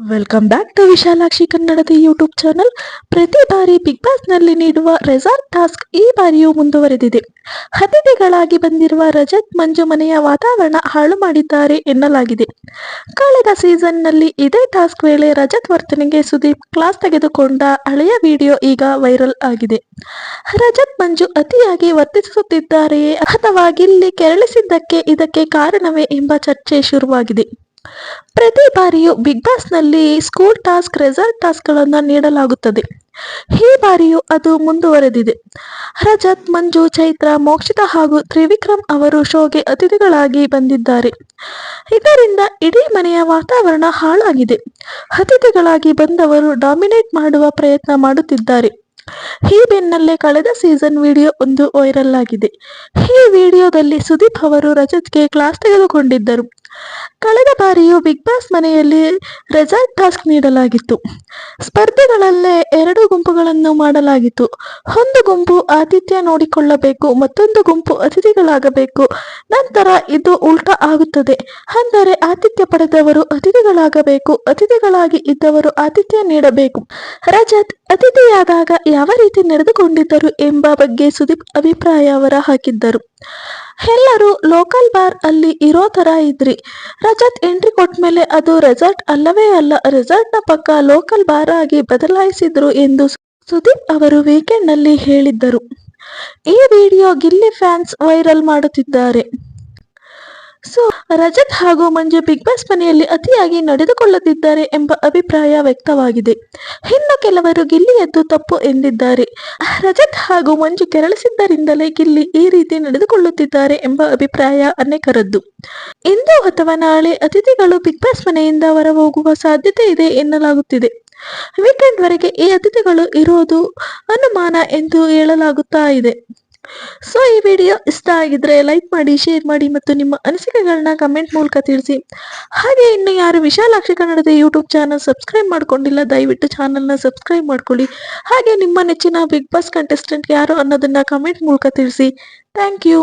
Welcome back to Vishalakshi ಕನ್ನಡದ YouTube channel ಪ್ರತಿ ಬಾರಿ ಬಿಗ್ ಬಾಸ್ನಲ್ಲಿ ನೀಡುವ ರೆಸಾರ್ಟ್ ಟಾಸ್ಕ್ ಈ ಬಾರಿಯೂ ಮುಂದುವರೆದಿದೆ. ಅತಿಥಿಗಳಾಗಿ ಬಂದಿರುವ ರಜತ್ ಮಂಜು ಮನೆಯ ವಾತಾವರಣ ಹಾಳು ಮಾಡಿದ್ದಾರೆ ಎನ್ನಲಾಗಿದೆ. ಕಳೆದ ಸೀಸನ್ನಲ್ಲಿ ಇದೇ ಟಾಸ್ಕ್ ವೇಳೆ ರಜತ್ ವರ್ತನೆಗೆ ಸುದೀಪ್ ಕ್ಲಾಸ್ ತೆಗೆದುಕೊಂಡ ಹಳೆಯ ವಿಡಿಯೋ ಈಗ ವೈರಲ್ ಆಗಿದೆ. ರಜತ್ ಮಂಜು ಅತಿಯಾಗಿ ವರ್ತಿಸುತ್ತಿದ್ದಾರೆಯೇ ಅಥವಾ ಇಲ್ಲಿ ಕೆರಳಿಸಿದ್ದಕ್ಕೆ ಇದಕ್ಕೆ ಕಾರಣವೇ ಎಂಬ ಚರ್ಚೆ ಶುರುವಾಗಿದೆ. ಪ್ರತಿ ಬಾರಿಯೂ ಬಿಗ್ ಬಾಸ್ನಲ್ಲಿ ಸ್ಕೂಲ್ ಟಾಸ್ಕ್ ರೆಸಾರ್ಟ್ ಟಾಸ್ಕ್ಗಳನ್ನು ನೀಡಲಾಗುತ್ತದೆ. ಈ ಬಾರಿಯೂ ಅದು ಮುಂದುವರೆದಿದೆ. ರಜತ್, ಮಂಜು, ಚೈತ್ರ, ಮೋಕ್ಷಿತ ಹಾಗೂ ತ್ರಿವಿಕ್ರಮ್ ಅವರು ಶೋಗೆ ಅತಿಥಿಗಳಾಗಿ ಬಂದಿದ್ದಾರೆ. ಇದರಿಂದ ಇಡೀ ಮನೆಯ ವಾತಾವರಣ ಹಾಳಾಗಿದೆ. ಅತಿಥಿಗಳಾಗಿ ಬಂದವರು ಡಾಮಿನೇಟ್ ಮಾಡುವ ಪ್ರಯತ್ನ ಮಾಡುತ್ತಿದ್ದಾರೆ. ಈ ಬೆನ್ನಲ್ಲೇ ಕಳೆದ ಸೀಸನ್ ವಿಡಿಯೋ ಒಂದು ವೈರಲ್ ಆಗಿದೆ. ಈ ವಿಡಿಯೋದಲ್ಲಿ ಸುದೀಪ್ ಅವರು ರಜತ್ಗೆ ಕ್ಲಾಸ್ ತೆಗೆದುಕೊಂಡಿದ್ದರು. ಕಳೆದ ಬಾರಿಯೂ ಬಿಗ್ ಬಾಸ್ ಮನೆಯಲ್ಲಿ ರೆಸಾರ್ಟ್ ಟಾಸ್ಕ್ ನೀಡಲಾಗಿತ್ತು. ಸ್ಪರ್ಧೆಗಳಲ್ಲೇ ಎರಡು ಗುಂಪುಗಳನ್ನು ಮಾಡಲಾಗಿತ್ತು. ಒಂದು ಗುಂಪು ಆತಿಥ್ಯ ನೋಡಿಕೊಳ್ಳಬೇಕು, ಮತ್ತೊಂದು ಗುಂಪು ಅತಿಥಿಗಳಾಗಬೇಕು. ನಂತರ ಇದು ಉಲ್ಟಾ ಆಗುತ್ತದೆ. ಅಂದರೆ ಆತಿಥ್ಯ ಪಡೆದವರು ಅತಿಥಿಗಳಾಗಬೇಕು, ಅತಿಥಿಗಳಾಗಿ ಇದ್ದವರು ಆತಿಥ್ಯ ನೀಡಬೇಕು. ರಜತ್ ಅತಿಥಿಯಾದಾಗ ಯಾವ ರೀತಿ ನಡೆದುಕೊಂಡಿದ್ದರು ಎಂಬ ಬಗ್ಗೆ ಸುದೀಪ್ ಅಭಿಪ್ರಾಯ ಹೊರ ಹಾಕಿದ್ದರು. ಎಲ್ಲರೂ ಲೋಕಲ್ ಬಾರ್ ಅಲ್ಲಿ ಇರೋ ತರ ಇದ್ರಿ. ರಜತ್ ಎಂಟ್ರಿ ಕೊಟ್ಮೇಲೆ ಅದು ರೆಸಾರ್ಟ್ ಅಲ್ಲವೇ ಅಲ್ಲ ರೆಸಾರ್ಟ್ನ ಪಕ್ಕ ಲೋಕಲ್ ಬಾರ್ ಆಗಿ ಬದಲಾಯಿಸಿದ್ರು ಎಂದು ಸುದೀಪ್ ಅವರು ವೀಕೆಂಡ್ನಲ್ಲಿ ಹೇಳಿದ್ದರು. ಈ ವಿಡಿಯೋ ಗಿಲ್ಲಿ ಫ್ಯಾನ್ಸ್ ವೈರಲ್ ಮಾಡುತ್ತಿದ್ದಾರೆ. ಸೊ, ರಜತ್ ಹಾಗೂ ಮಂಜು ಬಿಗ್ ಬಾಸ್ ಮನೆಯಲ್ಲಿ ಅತಿಯಾಗಿ ನಡೆದುಕೊಳ್ಳುತ್ತಿದ್ದಾರೆ ಎಂಬ ಅಭಿಪ್ರಾಯ ವ್ಯಕ್ತವಾಗಿದೆ. ಇನ್ನು ಕೆಲವರು ಗಿಲ್ಲಿಯದ್ದು ತಪ್ಪು ಎಂದಿದ್ದಾರೆ. ರಜತ್ ಹಾಗೂ ಮಂಜು ಕೆರಳಿಸಿದ್ದರಿಂದಲೇ ಗಿಲ್ಲಿ ಈ ರೀತಿ ನಡೆದುಕೊಳ್ಳುತ್ತಿದ್ದಾರೆ ಎಂಬ ಅಭಿಪ್ರಾಯ ಅನೇಕರದ್ದು. ಇಂದು ಅಥವಾ ನಾಳೆ ಅತಿಥಿಗಳು ಬಿಗ್ ಬಾಸ್ ಮನೆಯಿಂದ ಹೊರಹೋಗುವ ಸಾಧ್ಯತೆ ಇದೆ ಎನ್ನಲಾಗುತ್ತಿದೆ. ವೀಕೆಂಡ್ ವರೆಗೆ ಈ ಅತಿಥಿಗಳು ಇರೋದು ಅನುಮಾನ ಎಂದು ಹೇಳಲಾಗುತ್ತಾ ಇದೆ. ಸೊ ಈ ವಿಡಿಯೋ ಇಷ್ಟ ಆಗಿದ್ರೆ ಲೈಕ್ ಮಾಡಿ ಶೇರ್ ಮಾಡಿ ಮತ್ತು ನಿಮ್ಮ ಅನಿಸಿಕೆಗಳನ್ನ ಕಮೆಂಟ್ ಮೂಲಕ ತಿಳಿಸಿ. ಹಾಗೆ ಇನ್ನು ಯಾರು ವಿಶಾಲಾಕ್ಷಿ ಕನ್ನಡದ ಯೂಟ್ಯೂಬ್ ಚಾನಲ್ ಸಬ್ಸ್ಕ್ರೈಬ್ ಮಾಡ್ಕೊಂಡಿಲ್ಲ, ದಯವಿಟ್ಟು ಚಾನಲ್ನ ಸಬ್ಸ್ಕ್ರೈಬ್ ಮಾಡ್ಕೊಳ್ಳಿ. ಹಾಗೆ ನಿಮ್ಮ ನೆಚ್ಚಿನ ಬಿಗ್ ಬಾಸ್ ಕಂಟೆಸ್ಟೆಂಟ್ ಯಾರು ಅನ್ನೋದನ್ನ ಕಮೆಂಟ್ ಮೂಲಕ ತಿಳಿಸಿ. Thank you